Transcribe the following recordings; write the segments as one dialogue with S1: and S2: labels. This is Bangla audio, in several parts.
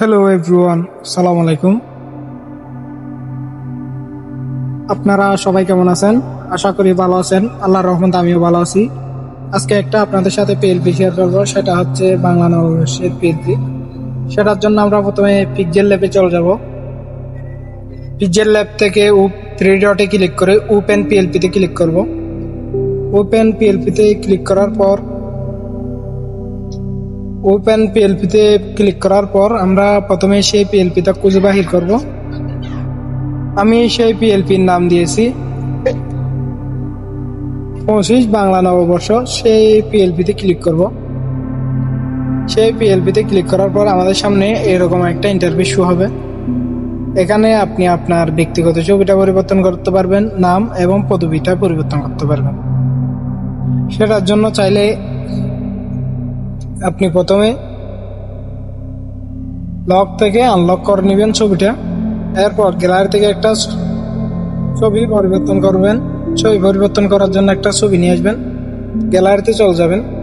S1: হ্যালো এভরিওয়ান সালাম আলাইকুম আপনারা সবাই কেমন আছেন? আশা করি ভালো আছেন। আল্লাহর রহমত আমিও ভালো আছি। আজকে একটা আপনাদের সাথে পিএলপি শেয়ার করব। সেটা হচ্ছে বাংলা নববর্ষের পিএলপি সেটার জন্য আমরা প্রথমে পিকজেল ল্যাবে চলে যাব। পিকজেল ল্যাব থেকে উপ থ্রি ডটে ক্লিক করে ওপেন পিএলপিতে ক্লিক করব। ওপেন পিএলপিতে ক্লিক করার পর ওপেন পিএলপিতে ক্লিক করার পর আমরা প্রথমে সেই পিএলপিটা খুঁজে বাহির করব। আমি সেই পিএলপির নাম দিয়েছি। পঁচিশ বাংলা নববর্ষ, সেই পিএলপিতে ক্লিক করব। সেই পিএলপিতে ক্লিক করার পর আমাদের সামনে এরকম একটা ইন্টারভিউ শো হবে। এখানে আপনি আপনার ব্যক্তিগত ছবিটা পরিবর্তন করতে পারবেন, নাম এবং পদবিটা পরিবর্তন করতে পারবেন। সেটার জন্য চাইলে আপনি প্রথমে লক থেকে আনলক করে নেবেন ছবিটা। এরপর গ্যালারি থেকে একটা ছবি পরিবর্তন করবেন। ছবি পরিবর্তন করার জন্য একটা ছবি নিয়ে আসবেন। গ্যালারিতে চলে যাবেন।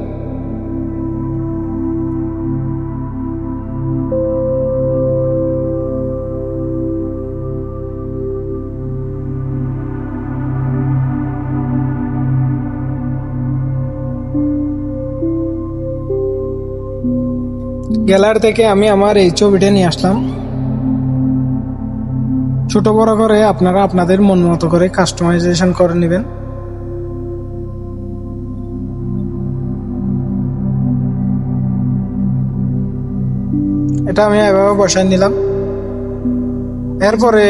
S1: গ্যালারি থেকে আমি আমার এই ছবিটা নিয়ে আসলাম। ছোট বড় করে আপনারা আপনাদের মন মতো করে কাস্টমাইজেশন করে নেবেন। এটা আমি এভাবে বসাই নিলাম। এরপরে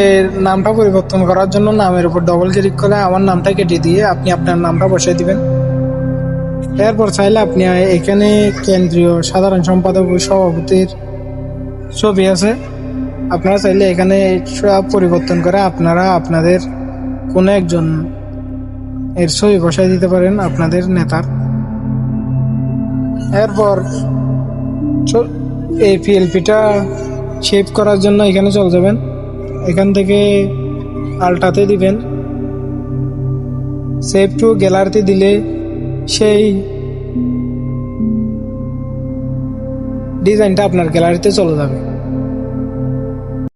S1: নামটা পরিবর্তন করার জন্য নামের উপর ডবল ক্লিক করে আমার নামটা কেটে দিয়ে আপনি আপনার নামটা বসাই দিবেন। এরপর চাইলে আপনি এখানে কেন্দ্রীয় সাধারণ সম্পাদক সভাপতির ছবি আছে। আপনারা চাইলে এখানে সব পরিবর্তন করে আপনারা আপনাদের কোনো একজন এর ছবি বসাই দিতে পারেন আপনাদের নেতার। এরপর এই পিএলপিটা শেপ করার জন্য এখানে চলে যাবেন। এখান থেকে আলটাতে দিবেন। সেভ টু গ্যালারিতে দিলে সেই ডিজাইনটা আপনার গ্যালারিতে চলে যাবে।